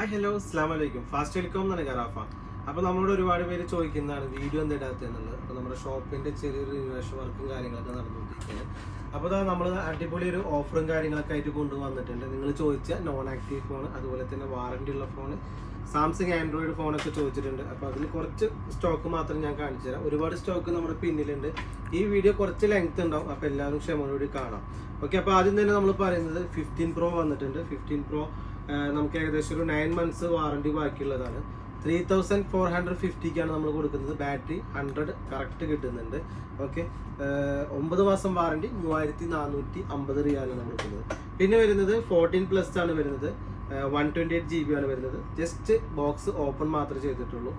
Hi hello അസ്ലാം വലൈക്കും fast telecom എന്നാണ് ഖറാഫ അപ്പോൾ നമ്മളോട് ഒരുപാട് പേര് ചോദിക്കുന്നതാണ് വീഡിയോ എന്താ ഇടാത്ത? എന്നുള്ളത്. അപ്പോൾ നമ്മുടെ ഷോപ്പിന്റെ ചെറിയൊരു റിനോവേഷൻ വർക്കും കാര്യങ്ങളൊക്കെ നടന്നുകൊണ്ടിരിക്കുകയാണ്. അപ്പോൾ അതാ നമ്മൾ അടിപൊളി ഒരു ഓഫറും കാര്യങ്ങളൊക്കെ ആയിട്ട് കൊണ്ടുവന്നിട്ടുണ്ട്. നിങ്ങൾ ചോദിച്ച നോൺ ആക്റ്റീവ് ഫോൺ അതുപോലെ തന്നെ വാറണ്ടി ഉള്ള ഫോൺ സാംസങ് ആൻഡ്രോയിഡ് ഫോണൊക്കെ ചോദിച്ചിട്ടുണ്ട്. അപ്പോൾ അതിൽ കുറച്ച് സ്റ്റോക്ക് മാത്രം ഞാൻ കാണിച്ചു തരാം. ഒരുപാട് സ്റ്റോക്ക് നമ്മുടെ പിന്നിലുണ്ട്. ഈ വീഡിയോ കുറച്ച് ലെങ്ത് ഉണ്ടാവും. അപ്പോൾ എല്ലാവരും ക്ഷമയോടുകൂടി കാണാം. ഓക്കെ അപ്പോൾ ആദ്യം തന്നെ നമ്മൾ പറയുന്നത് ഫിഫ്റ്റീൻ പ്രോ വന്നിട്ടുണ്ട്. ഫിഫ്റ്റീൻ പ്രോ നമുക്ക് ഏകദേശം ഒരു നയൻ മന്ത്സ് വാറണ്ടി ബാക്കിയുള്ളതാണ്. ത്രീ തൗസൻഡ് ഫോർ ഹൺഡ്രഡ് ഫിഫ്റ്റിക്കാണ് നമ്മൾ കൊടുക്കുന്നത്. ബാറ്ററി ഹൺഡ്രഡ് കറക്റ്റ് കിട്ടുന്നുണ്ട്. ഓക്കെ ഒമ്പത് മാസം വാറണ്ടി മൂവായിരത്തി നാനൂറ്റി അമ്പത് റിയാലാണ് കൊടുക്കുന്നത്. പിന്നെ വരുന്നത് ഫോർട്ടീൻ പ്ലസ് ആണ് വരുന്നത്. One twenty eight G B ആണ് വരുന്നത്. ജസ്റ്റ് ബോക്സ് ഓപ്പൺ മാത്രമേ ചെയ്തിട്ടുള്ളൂ.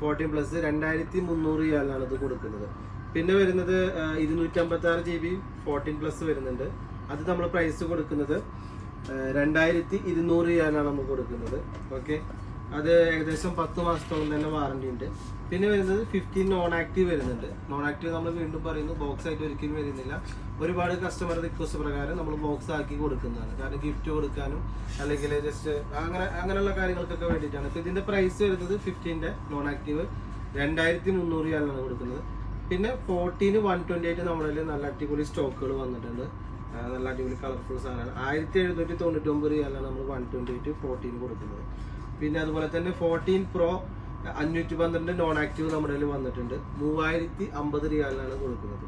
ഫോർട്ടീൻ പ്ലസ് രണ്ടായിരത്തി മുന്നൂറ് റിയാലാണ് ഇത് കൊടുക്കുന്നത്. പിന്നെ വരുന്നത് ഇരുന്നൂറ്റി അമ്പത്തി ആറ് ജി ബി ഫോർട്ടീൻ പ്ലസ് വരുന്നുണ്ട്. അത് നമ്മൾ പ്രൈസ് കൊടുക്കുന്നത് രണ്ടായിരത്തി ഇരുന്നൂറ് രൂപയാണ് നമുക്ക് കൊടുക്കുന്നത്. ഓക്കെ. അത് ഏകദേശം പത്ത് മാസത്തോളം തന്നെ വാറണ്ടി ഉണ്ട്. പിന്നെ വരുന്നത് ഫിഫ്റ്റീൻ നോൺ ആക്റ്റീവ് വരുന്നുണ്ട്. നോൺ ആക്റ്റീവ് നമ്മൾ വീണ്ടും പറയുന്നു ബോക്സ് ആയിട്ട് ഒരിക്കലും വരുന്നില്ല. ഒരുപാട് കസ്റ്റമർ റിക്വസ്റ്റ് പ്രകാരം നമ്മൾ ബോക്സ് ആക്കി കൊടുക്കുന്നതാണ്. കാരണം ഗിഫ്റ്റ് കൊടുക്കാനും അല്ലെങ്കിൽ ജസ്റ്റ് അങ്ങനെ അങ്ങനെയുള്ള കാര്യങ്ങൾക്കൊക്കെ വേണ്ടിയിട്ടാണ്. ഇപ്പൊ ഇതിന്റെ പ്രൈസ് വരുന്നത് ഫിഫ്റ്റീന്റെ നോൺ ആക്റ്റീവ് രണ്ടായിരത്തി മുന്നൂറ് രൂപയാണ് കൊടുക്കുന്നത്. പിന്നെ ഫോർട്ടീന് വൺ ട്വന്റി എയ്റ്റ് നമ്മളതിൽ നല്ല അടിപൊളി സ്റ്റോക്കുകൾ വന്നിട്ടുണ്ട്. നല്ല അടിപൊളി കളർഫുൾ സാധനമാണ്. ആയിരത്തി എഴുന്നൂറ്റി തൊണ്ണൂറ്റി ഒമ്പത് രൂപയാണ് നമ്മൾ വൺ ട്വന്റി എയ്റ്റ് ഫോർട്ടീൻ കൊടുക്കുന്നത്. പിന്നെ അതുപോലെ തന്നെ ഫോർട്ടീൻ പ്രോ അഞ്ഞൂറ്റി പന്ത്രണ്ട് നോൺ ആക്റ്റീവ് നമ്മുടെ കയ്യിൽ വന്നിട്ടുണ്ട്. മൂവായിരത്തി അമ്പത് റിയാലിനാണ് കൊടുക്കുന്നത്.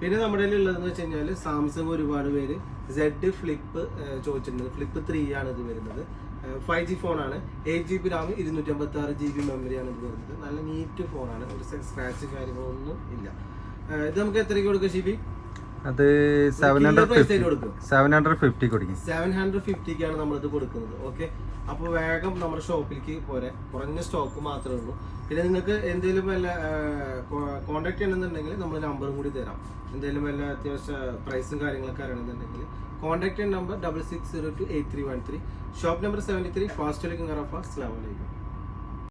പിന്നെ നമ്മുടെ കയ്യിൽ ഉള്ളതെന്ന് വെച്ച് കഴിഞ്ഞാൽ സാംസങ് ഒരുപാട് പേര് സെഡ് ഫ്ലിപ്പ് ചോദിച്ചിട്ടുണ്ട്. ഫ്ലിപ്പ് ത്രീ ആണ് ഇത് വരുന്നത്. ഫൈവ് ജി ഫോണാണ് എയ്റ്റ് ജി ബി റാം ഇരുന്നൂറ്റി അമ്പത്തി ആറ് ജി ബി മെമ്മറിയാണ് ഇത് വരുന്നത്. നല്ല നീറ്റ് ഫോണാണ് ഒരു സ്ക്രാച്ച് കാര്യങ്ങളൊന്നും ഇല്ല. ഇത് നമുക്ക് എത്രയ്ക്ക് കൊടുക്കുക ഷിബി അത് സെവൻ ഹൺഡ്രഡ് ഫിഫ്റ്റി കൊടുക്കും. സെവൻ ഹൺഡ്രഡ് ഫിഫ്റ്റി കൊടുക്കും. സെവൻ ഹൺഡ്രഡ് ഫിഫ്റ്റിക്കാണ് നമ്മളിത് കൊടുക്കുന്നത്. ഓക്കെ അപ്പോൾ വേഗം നമ്മുടെ ഷോപ്പിലേക്ക് പോരെ. കുറഞ്ഞ സ്റ്റോക്ക് മാത്രമേ ഉള്ളൂ. പിന്നെ നിങ്ങൾക്ക് എന്തെങ്കിലും വല്ല കോൺടാക്ട് ചെയ്യണമെന്നുണ്ടെങ്കിൽ നമ്മൾ നമ്പറും കൂടി തരാം. എന്തെങ്കിലും വല്ല അത്യാവശ്യ പ്രൈസും കാര്യങ്ങളൊക്കെ അറിയണമെന്നുണ്ടെങ്കിൽ contact number double six zero two eight three one three shop number seventy three fast link fast വലൈക്കും